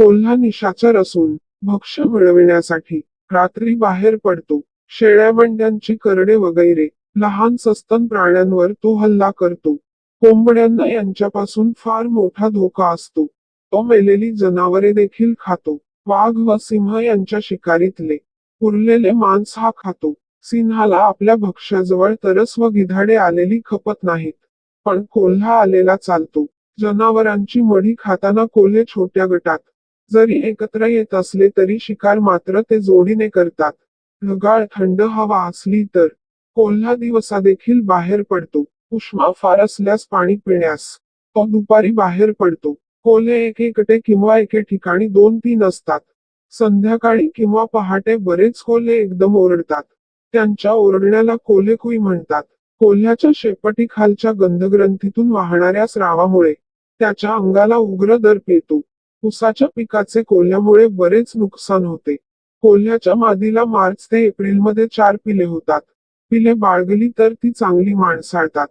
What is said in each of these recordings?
कोल्हा निशाचर असून भक्ष्य मिळविण्यासाठी रात्री बाहेर पडतो. शेळ्या मेंढ्यांची करडे वगैरे लहान सस्तन प्राण्यांवर तो हल्ला करतो. कोंबड्यांना यांच्यापासून फार मोठा धोका असतो. तो मेलेली जनावरे देखील खातो. वाघ व सिंह यांच्या शिकारीतले उरलेले मांस हा खातो. सिंहाला आपल्या भक्ष्याजवळ तरस व गिधाडे आलेली खपत नाहीत. पण कोल्हा आलेला चालतो. जनावरांची मढी खाताना कोल्हे छोट्या गटात जरी एकत्र येत असले तरी शिकार मात्र ते जोडीने करतात. ढगाळ थंड हवा असली तर कोल्हा दिवसा देखील बाहेर पडतो. उष्मा फार असल्यास पाणी पिण्यास तो दुपारी बाहेर पडतो. कोल्हे एक एकटे किंवा एके ठिकाणी दोन तीन असतात. संध्याकाळी किंवा पहाटे बरेच कोल्हे एकदम ओरडतात. त्यांच्या ओरडण्याला कोल्हेकुई म्हणतात. कोल्ह्याच्या शेपटी खालच्या गंधग्रंथीतून वाहणाऱ्या स्रावामुळे त्याच्या अंगाला उग्र दर्प येतो. उसाच्या पिकाचे कोल्ह्यामुळे बरेच नुकसान होते. कोल्ह्याच्या मादीला मार्च ते एप्रिलमध्ये चार पिले होतात. पिले बाळगली तर ती चांगली माणसाळतात.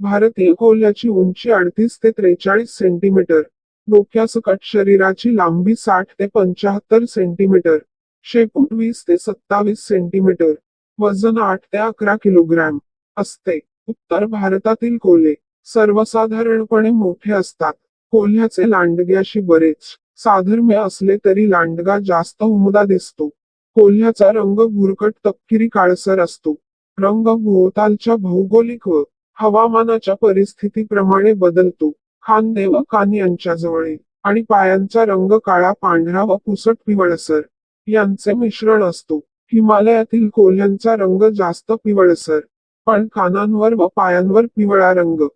भारतीय कोल्ह्याची उंची अडतीस ते त्रेचाळीस सेंटीमीटर. डोक्यासकट शरीराची लांबी साठ ते पंचाहत्तर सेंटीमीटर. शेपूट वीस ते सत्तावीस सेंटीमीटर. वजन आठ ते अकरा किलोग्रॅम. असते. उत्तर भारतातील कोल्हे सर्वसाधारणपणे मोठे असतात. कोल्ह्याचे लांडग्याशी बरेच साधर्म्य असले तरी लांडगा जास्त उमदा दिसतो. कोल्ह्याचा रंग भुरकट तपकिरी काळसर असतो. रंग भोवतालच्या भौगोलिक व हवामानाच्या परिस्थितीप्रमाणे बदलतो. खांदे व कान यांच्या जवळील आणि पायांचा रंग काळा पांढरा व पुसट पिवळसर यांचे मिश्रण असतो. हिमालयातील कोल्ह्यांचा रंग जास्त पिवळसर पण कानांवर व पायांवर पिवळा रंग.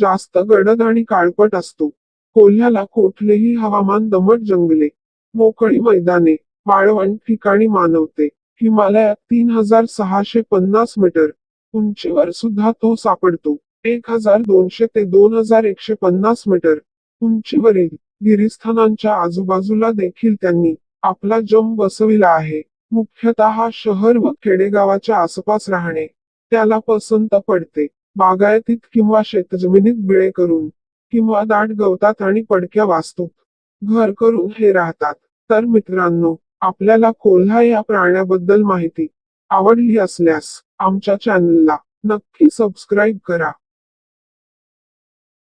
जास्त गडद आणि काळपट असतो. कोल्ह्याला कोठलेही हवामान दमट जंगले मोकळी मैदाने वाळवण ठिकाणी मानवते. हिमालयात तीन हजार सहाशे पन्नास मीटर उंचीवर सुद्धा तो सापडतो. एक हजार दोनशे ते दोन हजार एकशे पन्नास मीटर उंचीवरील गिरिस्थानांच्या आजूबाजूला देखील त्यांनी आपला जम बसविला आहे. मुख्यतः शहर व खेडेगावाच्या आसपास राहणे त्याला पसंत पडते. बागायतीत किंवा शेतजमिनीत बिळे करून किंवा दाट गवतात आणि पडक्या वास्तूत घर करून हे राहतात. तर मित्रांनो आपल्याला कोल्हा या प्राण्याबद्दल माहिती आवडली असल्यास आमच्या चॅनलला नक्की सबस्क्राईब करा.